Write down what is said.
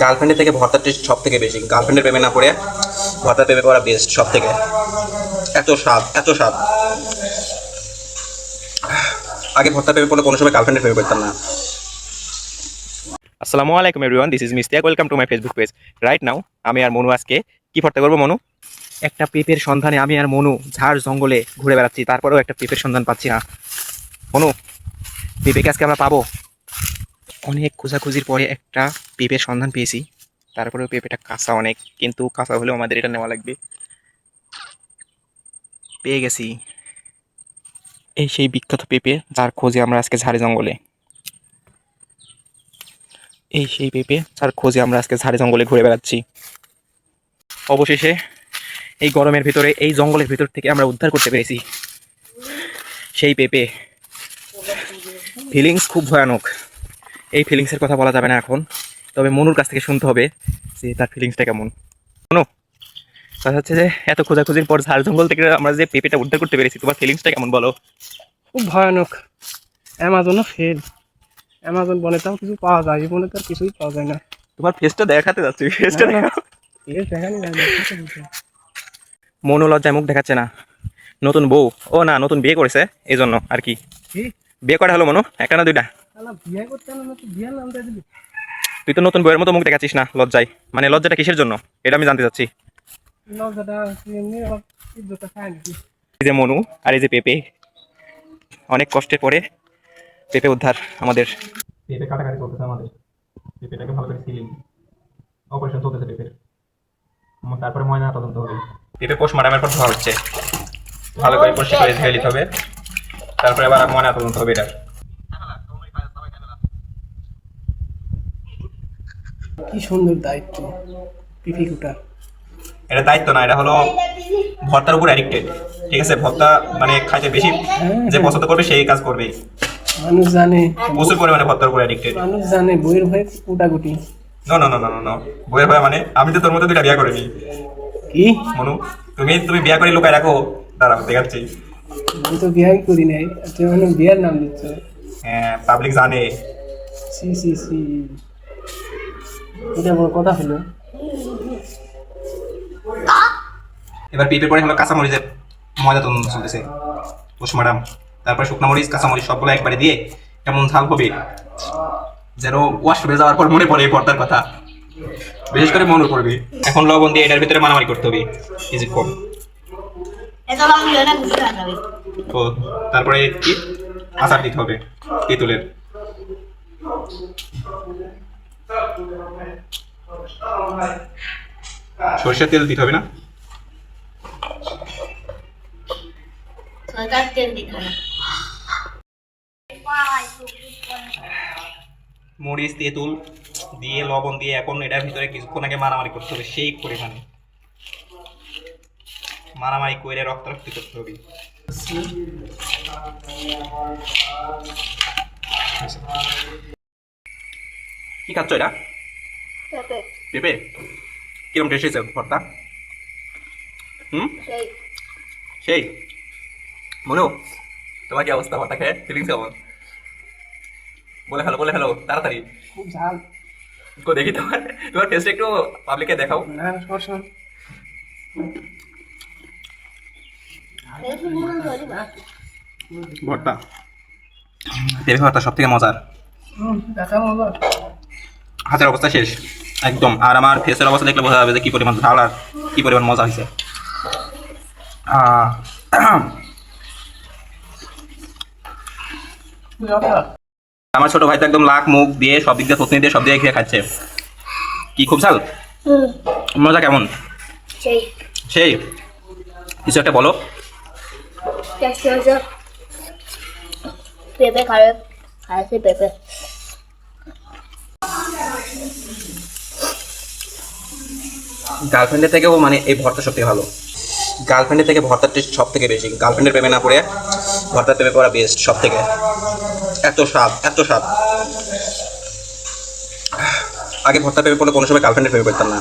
গার্লফ্রেন্ডের থেকে ভর্তার টেস্ট সব থেকে বেশি গার্লফ্রেন্ডের প্রেমে না পড়ে ভর্তার প্রেমে পড়া বেস্ট সব থেকে এত স্বাদ এত স্বাদ। আগে ভর্তার প্রেমে পড়লে কোনো সময় গার্লফ্রেন্ডের প্রেমে পড়তাম না। আসসালামু আলাইকুম everyone this is Mistiyak welcome to my Facebook page right now আমি আর মনু আজকে কি ভর্তা করব মনু? একটা পেঁপের সন্ধানে আমি আর মনু ঝাড় জঙ্গলে ঘুরে বেড়াচ্ছি তারপরেও একটা পেঁপের সন্ধান পাচ্ছি না। মনু পেঁপেকে আজকে আমরা পাবো? অনেক খোঁজাখুঁজির পরে একটা পেঁপের সন্ধান পেয়েছি। তারপরেও পেঁপেটা কাঁচা অনেক, কিন্তু কাঁচা হলেও আমাদের এটা নেওয়া লাগবে। পেয়ে গেছি। এই সেই বিখ্যাত পেঁপে যার খোঁজে আমরা আজকে ঝাড়ে জঙ্গলে। এই সেই পেঁপে যার খোঁজে আমরা আজকে ঝাড়ে জঙ্গলে ঘুরে বেড়াচ্ছি। অবশেষে এই গরমের ভিতরে, এই জঙ্গলের ভিতর থেকে আমরা উদ্ধার করতে পেরেছি। সেই পেঁপে। ফিলিংস খুব ভয়ানক। এই ফিলিংসের কথা বলা যাবে না এখন। তবে মনুর কাছ থেকে শুনতে হবে যে তার ফিলিংসটা কেমন। মনু কথা হচ্ছে যে এত খোঁজাখুঁজির পর ঝাড় জঙ্গল থেকে আমরা যে পেঁপেটা উদ্ধার করতে পেরেছি তোমার ফিলিংসটা কেমন বলো? খুব ভয়ানক। অ্যামাজনও ফেল অ্যামাজন বলে তাও কিছু পাওয়া যায় এই বলে তো কিছুই পাওয়া যায় না। তোমার ফেসটা দেখাতে যাচ্ছি ফেসটা। মনু লজ্জায় মুখ দেখাচ্ছে না। নতুন বউ। ও না নতুন বিয়ে করেছে এই জন্য আর কি। কি? বিয়ে করা হলো মনু? একটা না দুইটা। তুই তো নতুন বইয়ের মতো মুখ দেখাচ্ছিস না লজ্জায়। মানে লজ্জাটা কিসের জন্য? এটা আমি জানতে চাচ্ছি। এই যে মনু আর এই যে পেঁপে অনেক কষ্টের পরে পেঁপে উদ্ধার আমাদের। পেঁপে কাটাকাটি চলতেছে আমাদের। পেঁপেটাকে ভালো করে সিলিং। অপারেশন চলতেছে পেঁপের। তারপরে ময়না তদন্ত হবে। পেঁপে পোস্টমার্টামের পর ধোয়া হচ্ছে। ভালো করে পরিষ্কার করে ধুয়ে নিতে হবে। তারপরে আবার ময়না তদন্ত হবে এটা। কি সুন্দর দায়িত্ব পিপি কুটা এটা দায়িত্ব না এটা হলো ভর্তার উপর অ্যাডিক্টেড ঠিক আছে ভর্তা মানে খাইতে বেশি যে পছন্দ করবে সেই কাজ করবে। মানুষ জানে প্রচুর পরিমাণে ভর্তার উপর অ্যাডিক্টেড মানুষ জানে বইয়ের ভয়ে কুটাকুটি। No no no no no বইয়ের ভয় মানে আমি তো তোর মতো দুইটা বিয়া করিনি। কি? মনু তুমি তুমি বিয়া করে লুকায় রাখো। দাঁড়াও দেখাচ্ছি। আমি তো বিয়াই করি নাই মানে বিয়ের নাম দিচ্ছ। হ্যাঁ পাবলিক জানে। সি সি সি। এটা বড় কথা হলো? এবার পেঁপে পরে হলো কাঁচামরিচের ময়দা তদন্ত চলতেছে। পোস্টমার্টাম তারপরে শুকনো মরিচ কাঁচামরিচ সবগুলো একবারে দিয়ে এমন ঝাল হবে যেন ওয়াশরুমে যাওয়ার পর মনে পড়ে এই পর্দার কথা। বিশেষ করে মনে পড়বে। এখন লবণ দিয়ে এটার ভিতরে মারামারি করতে হবে। en la nave. তো তারপরে কি? আচার দিতে হবে তেঁতুলের। সরষের তেল দিতে হবে না. মরিচ তেঁতুল দিয়ে লবণ দিয়ে এখন এটার ভিতরে কিছুক্ষণ আগে মারামারি করতে হবে সেই পরিমাণে মারামারি করে রক্তারক্তি করতে হবে। কি খাচ্ছ এটা? পেঁপে। কিরম টেস্ট হয়েছে ভর্তা? হুম? সেই। মনো তোমার কি অবস্থা ভর্তা খেয়ে? ফিলিংস কেমন? বলে ফেলো বলে ফেলো তাড়াতাড়ি। খুব ঝাল। তো দেখি তোমার তোমার ফেসটা একটু পাবলিককে দেখাও। না সর সর। ভর্তা। পেঁপে ভর্তা সব থেকে মজার দেখা মজা হাতের অবস্থা শেষ। একদম। আর আমার ফেসের অবস্থা দেখলে বোঝা যাবে যে কি পরিমাণ ঝাল আর কি পরিমাণ মজা হয়েছে। আমার ছোট ভাই তো একদম লাখ মুখ দিয়ে সব দিক দিয়ে থতনি দিয়ে সব দিয়ে খেয়ে খাচ্ছে। কি খুব ঝাল? মজা কেমন? সেই। কিছু একটা বলো। পেঁপে খাবে। খাইছে পেঁপে। গার্লফ্রেন্ডের থেকেও মানে এই ভর্তা সত্যি ভালো। গার্লফ্রেন্ডের থেকে ভর্তার টেস্ট সব থেকে বেশি গার্লফ্রেন্ডের প্রেমে না পড়ে, ভর্তার প্রেমে পড়া বেস্ট সব থেকে এত স্বাদ এত স্বাদ। আগে ভর্তা প্রেমে পড়লে কোনো সময় গার্লফ্রেন্ডের প্রেমে পড়তাম না।